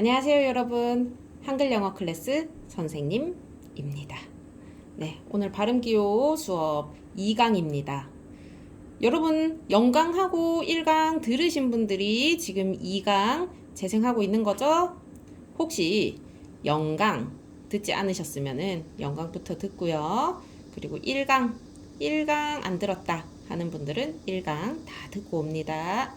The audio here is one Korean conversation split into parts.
안녕하세요, 여러분. 한글 영어 클래스 선생님입니다. 네, 오늘 발음 기호 수업 2강입니다. 여러분, 영강하고 1강 들으신 분들이 지금 2강 재생하고 있는 거죠? 혹시 영강 듣지 않으셨으면은 영강부터 듣고요. 그리고 1강, 1강 안 들었다 하는 분들은 1강 다 듣고 옵니다.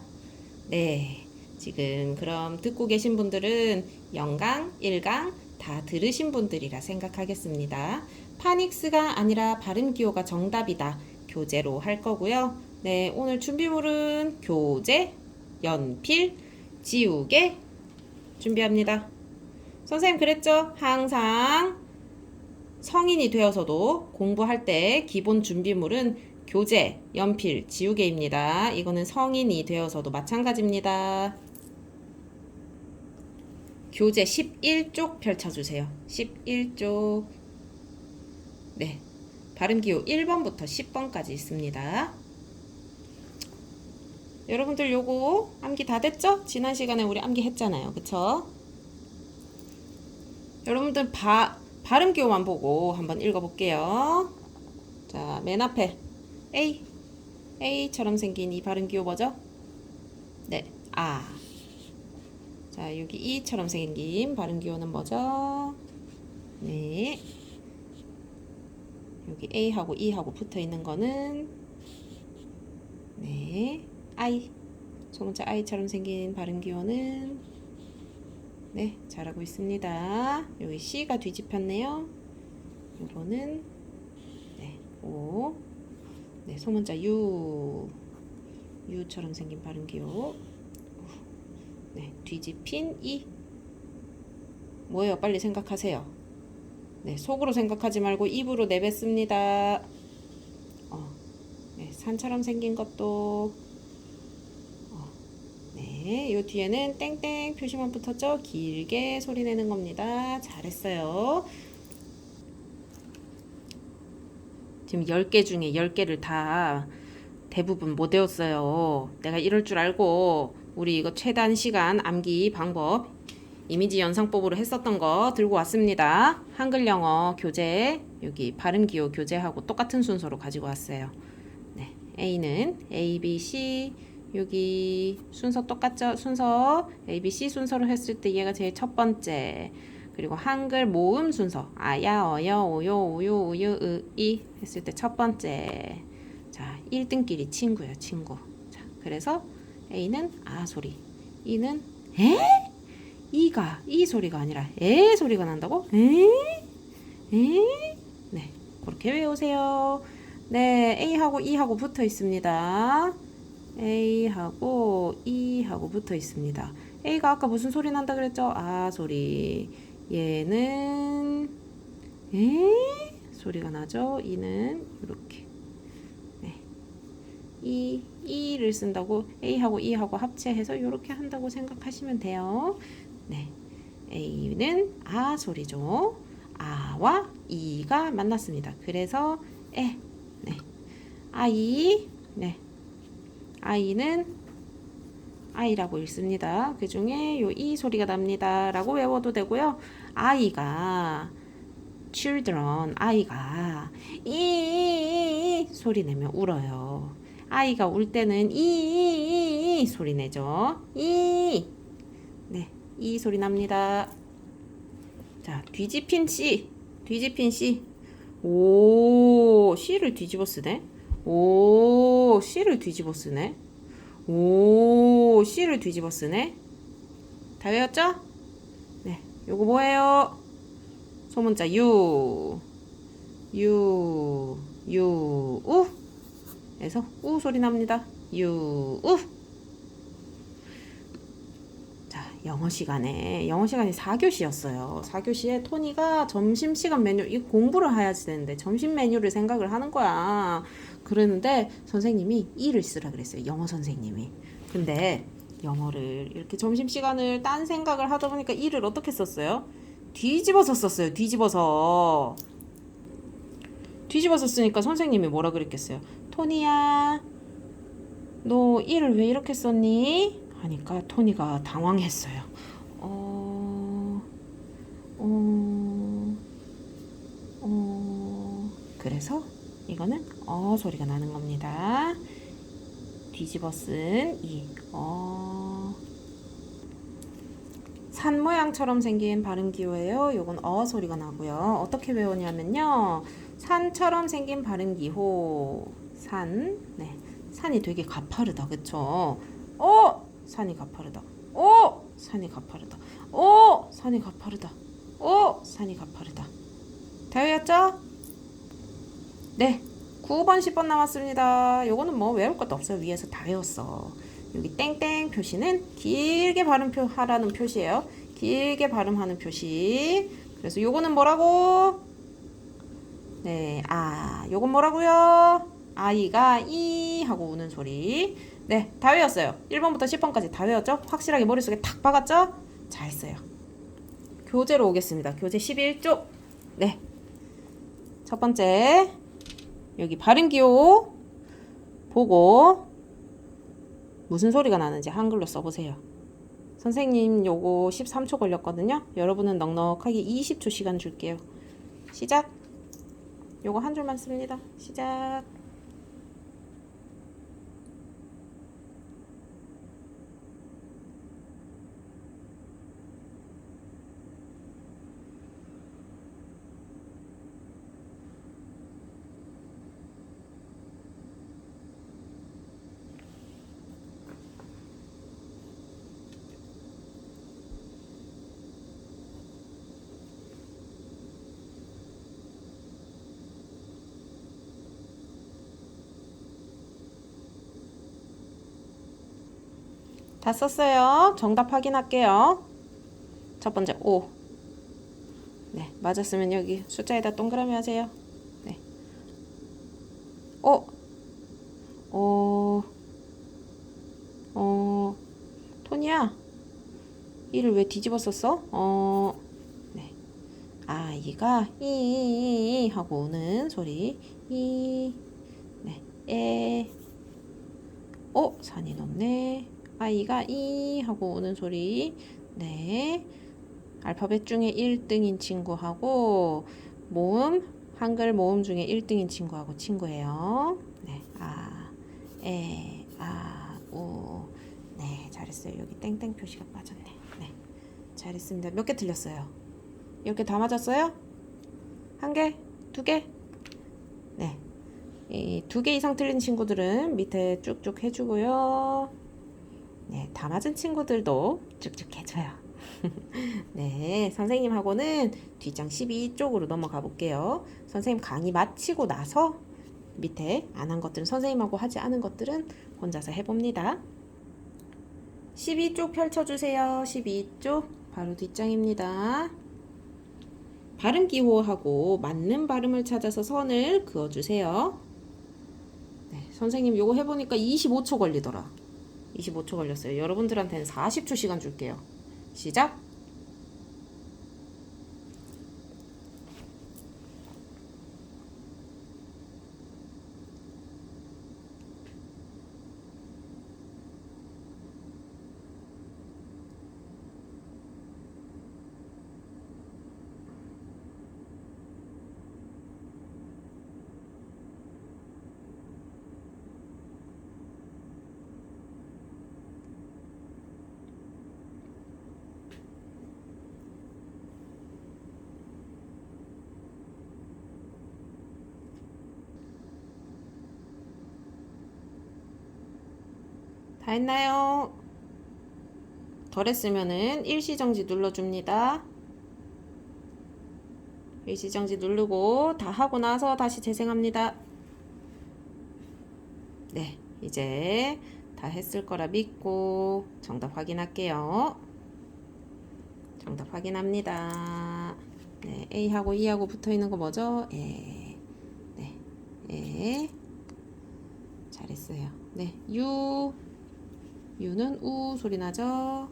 네. 지금 그럼 듣고 계신 분들은 영강, 1강 다 들으신 분들이라 생각하겠습니다. 파닉스가 아니라 발음 기호가 정답이다. 교재로 할 거고요. 네, 오늘 준비물은 교재, 연필, 지우개 준비합니다. 선생님 그랬죠? 항상 성인이 되어서도 공부할 때 기본 준비물은 교재, 연필, 지우개입니다. 이거는 성인이 되어서도 마찬가지입니다. 교재 11쪽 펼쳐주세요. 11쪽. 네. 발음기호 1번부터 10번까지 있습니다. 여러분들 요거 암기 다 됐죠? 지난 시간에 우리 암기 했잖아요. 그쵸? 여러분들 바, 발음기호만 보고 한번 읽어볼게요. 자, 맨 앞에 A. A처럼 생긴 이 발음기호 뭐죠? 네, 아. 자, 여기 E처럼 생긴 발음 기호는 뭐죠? 네. 여기 A하고 E하고 붙어 있는 거는 네, I. 소문자 I처럼 생긴 발음 기호는 네, 잘하고 있습니다. 여기 C가 뒤집혔네요. 요거는 네, O. 네, 소문자 U. U처럼 생긴 발음 기호. 네, 뒤집힌 이. 뭐예요? 빨리 생각하세요. 네, 속으로 생각하지 말고 입으로 내뱉습니다. 어, 네, 산처럼 생긴 것도. 어, 네, 요 뒤에는 땡땡 표시만 붙었죠? 길게 소리 내는 겁니다. 잘했어요. 지금 10개 중에 10개를 다 대부분 못 외웠어요. 내가 이럴 줄 알고 우리 이거 최단 시간 암기 방법 이미지 연상법으로 했었던 거 들고 왔습니다. 한글 영어 교재 여기 발음 기호 교재하고 똑같은 순서로 가지고 왔어요. 네. A는 A, B, C 여기 순서 똑같죠? 순서 A, B, C 순서로 했을 때 얘가 제일 첫 번째. 그리고 한글 모음 순서 아야, 어여, 오요, 우유, 우유, 으, 이 했을 때 첫 번째. 자, 1등끼리 친구예요, 친구. 자, 그래서 A는 아 소리, E는 에? 이가 이 소리가 아니라 에 소리가 난다고? 에? 에? 네, 그렇게 외우세요. 네, A하고 E하고 붙어 있습니다. A하고 E하고 붙어 있습니다. A가 아까 무슨 소리 난다 그랬죠? 아 소리. 얘는 에 소리가 나죠? E는 이렇게. 네. E E를 쓴다고 A하고 E하고 합체해서 이렇게 한다고 생각하시면 돼요. 네. A는 아 소리죠. 아와 이가 만났습니다. 그래서 에. 네. 아이. 네. 아이는 아이라고 읽습니다. 그 중에 요 이 소리가 납니다. 라고 외워도 되고요. 아이가 children 아이가 이 소리 내면 울어요. 아이가 울 때는 이 소리 내죠. 이 네. 이 소리 납니다. 자, 뒤집힌 C. 뒤집힌 C. 오, C를 뒤집어 쓰네. 오, C를 뒤집어 쓰네. 오, C를 뒤집어 쓰네. 다 외웠죠? 네. 요거 뭐예요? 소문자 U. U. U. 우. 에서 우 소리 납니다. U. 우. 자, 영어 시간에 영어 시간이 4교시였어요. 4교시에 토니가 점심 시간 메뉴 이 공부를 해야지 되는데 점심 메뉴를 생각을 하는 거야. 그러는데 선생님이 이를 쓰라 그랬어요. 영어 선생님이. 근데 영어를 이렇게 점심 시간을 딴 생각을 하다 보니까 이를 어떻게 썼어요? 뒤집어서 썼어요. 뒤집어서. 뒤집어서 쓰니까 선생님이 뭐라 그랬겠어요? 토니야, 너 일을 왜 이렇게 썼니? 하니까 토니가 당황했어요. 어, 어, 어. 그래서 이거는 어 소리가 나는 겁니다. 뒤집어 쓴이 어. 산 모양처럼 생긴 발음 기호예요. 요건 어 소리가 나고요. 어떻게 외우냐면요. 산처럼 생긴 발음 기호. 산. 네. 산이 되게 가파르다. 그쵸? 어! 산이 가파르다. 어! 산이 가파르다. 어! 산이 가파르다. 어! 산이 가파르다. 다 외웠죠? 네. 9번, 10번 남았습니다. 요거는 뭐 외울 것도 없어요. 위에서 다 외웠어. 여기 땡땡 표시는 길게 발음표 하라는 표시예요. 길게 발음하는 표시. 그래서 요거는 뭐라고? 네, 아, 요건 뭐라고요? 아이가 이 하고 우는 소리. 네, 다 외웠어요. 1번부터 10번까지 다 외웠죠? 확실하게 머릿속에 탁 박았죠? 잘했어요. 교재로 오겠습니다. 교재 11쪽. 네. 첫 번째. 여기 발음 기호 보고 무슨 소리가 나는지 한글로 써보세요. 선생님 요거 13초 걸렸거든요. 여러분은 넉넉하게 20초 시간 줄게요. 시작. 요거 한 줄만 씁니다. 시작. 다 썼어요. 정답 확인할게요. 첫 번째 O. 네, 맞았으면 여기 숫자에다 동그라미 하세요. 네. 오. 어. 어. 토니야. 이를 왜 뒤집어 썼어? 어. 네. 아 이가 이 하고 오는 소리. 이. 네. 에. 어, 산이 높네. 아이가 이 하고 오는 소리. 네. 알파벳 중에 1등인 친구하고 모음 한글 모음 중에 1등인 친구하고 친구예요. 네. 아, 에, 아, 우. 네, 잘했어요. 여기 땡땡 표시가 빠졌네. 네. 잘했습니다. 몇 개 틀렸어요? 이렇게 다 맞았어요? 한 개? 두 개? 네. 이 두 개 이상 틀린 친구들은 밑에 쭉쭉 해주고요. 네, 다 맞은 친구들도 쭉쭉 해줘요. 네, 선생님하고는 뒷장 12쪽으로 넘어가 볼게요. 선생님 강의 마치고 나서 밑에 안 한 것들은 선생님하고 하지 않은 것들은 혼자서 해봅니다. 12쪽 펼쳐주세요. 12쪽 바로 뒷장입니다. 발음 기호하고 맞는 발음을 찾아서 선을 그어주세요. 네, 선생님 요거 해보니까 25초 걸리더라. 25초 걸렸어요. 여러분들한테는 40초 시간 줄게요. 시작. 다 했나요? 덜 했으면은 일시정지 눌러줍니다. 일시정지 누르고 다 하고 나서 다시 재생합니다. 네, 이제 다 했을 거라 믿고 정답 확인할게요. 정답 확인합니다. 네, A하고 E하고 붙어 있는 거 뭐죠? 예. 네. 예. 잘했어요. 네. U U는 우 소리 나죠?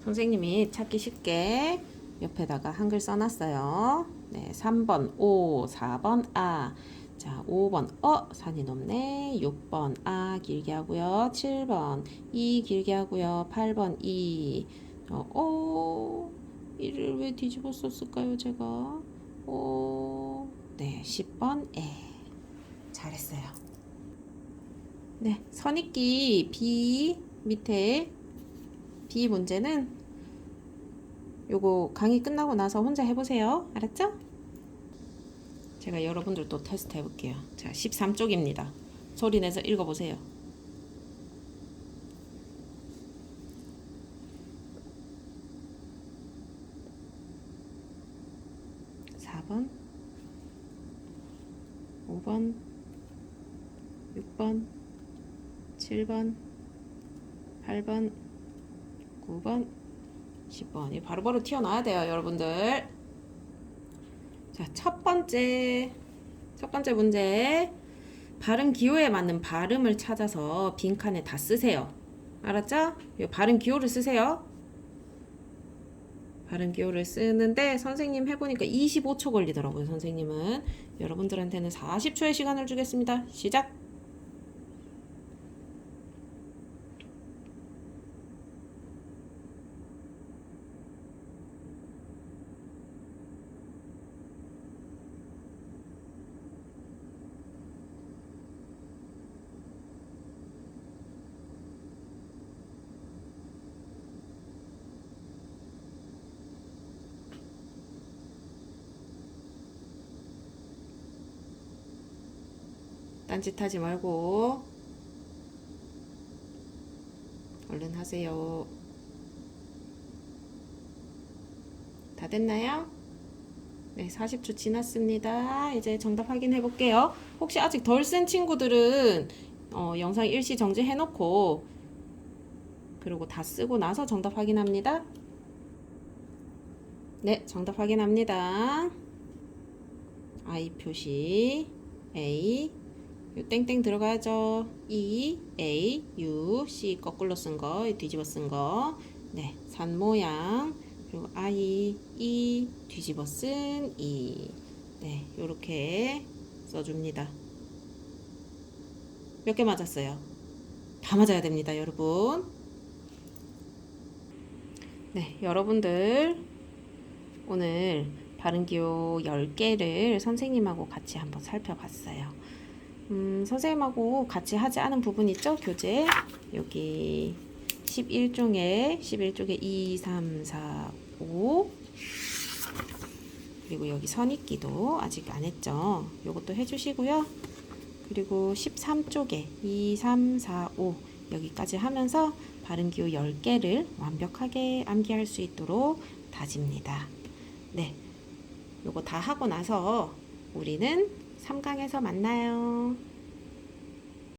선생님이 찾기 쉽게 옆에다가 한글 써놨어요. 네, 3번 오, 4번 아. 자, 5번 어, 산이 높네. 6번 아 길게 하고요. 7번 이 길게 하고요. 8번 이 어, 오. 이를 왜 뒤집어 썼을까요, 제가? 오, 네, 10번 에. 잘했어요. 네, 선입기 B 밑에 B 문제는 요거 강의 끝나고 나서 혼자 해보세요. 알았죠? 제가 여러분들 또 테스트 해볼게요. 자, 13쪽입니다. 소리 내서 읽어보세요. 4번, 5번, 6번, 7번, 8번, 9번, 10번. 이 바로바로 튀어나와야 돼요, 여러분들. 자, 첫 번째, 첫 번째 문제. 발음 기호에 맞는 발음을 찾아서 빈칸에 다 쓰세요. 알았죠? 이 발음 기호를 쓰세요. 발음 기호를 쓰는데 선생님 해보니까 25초 걸리더라고요. 선생님은 여러분들한테는 40초의 시간을 주겠습니다. 시작. 딴짓하지 말고 얼른 하세요. 다 됐나요? 네, 40초 지났습니다. 이제 정답 확인해 볼게요. 혹시 아직 덜 쓴 친구들은 어, 영상 일시 정지해 놓고 그리고 다 쓰고 나서 정답 확인합니다. 네, 정답 확인합니다. I 표시 A 요 땡땡 들어가야죠. E, A, U, C 거꾸로 쓴 거, 뒤집어 쓴 거. 네, 산 모양. 그리고 I, E, 뒤집어 쓴 E. 네, 요렇게 써줍니다. 몇 개 맞았어요? 다 맞아야 됩니다, 여러분. 네, 여러분들 오늘 발음기호 10개를 선생님하고 같이 한번 살펴봤어요. 음, 선생님하고 같이 하지 않은 부분 있죠? 교재. 여기 11쪽에 11쪽에 2, 3, 4, 5 그리고 여기 선입기도 아직 안 했죠? 요것도 해주시고요. 그리고 13쪽에 2, 3, 4, 5 여기까지 하면서 발음기호 10개를 완벽하게 암기할 수 있도록 다집니다. 네. 요거 다 하고 나서 우리는 3강에서 만나요.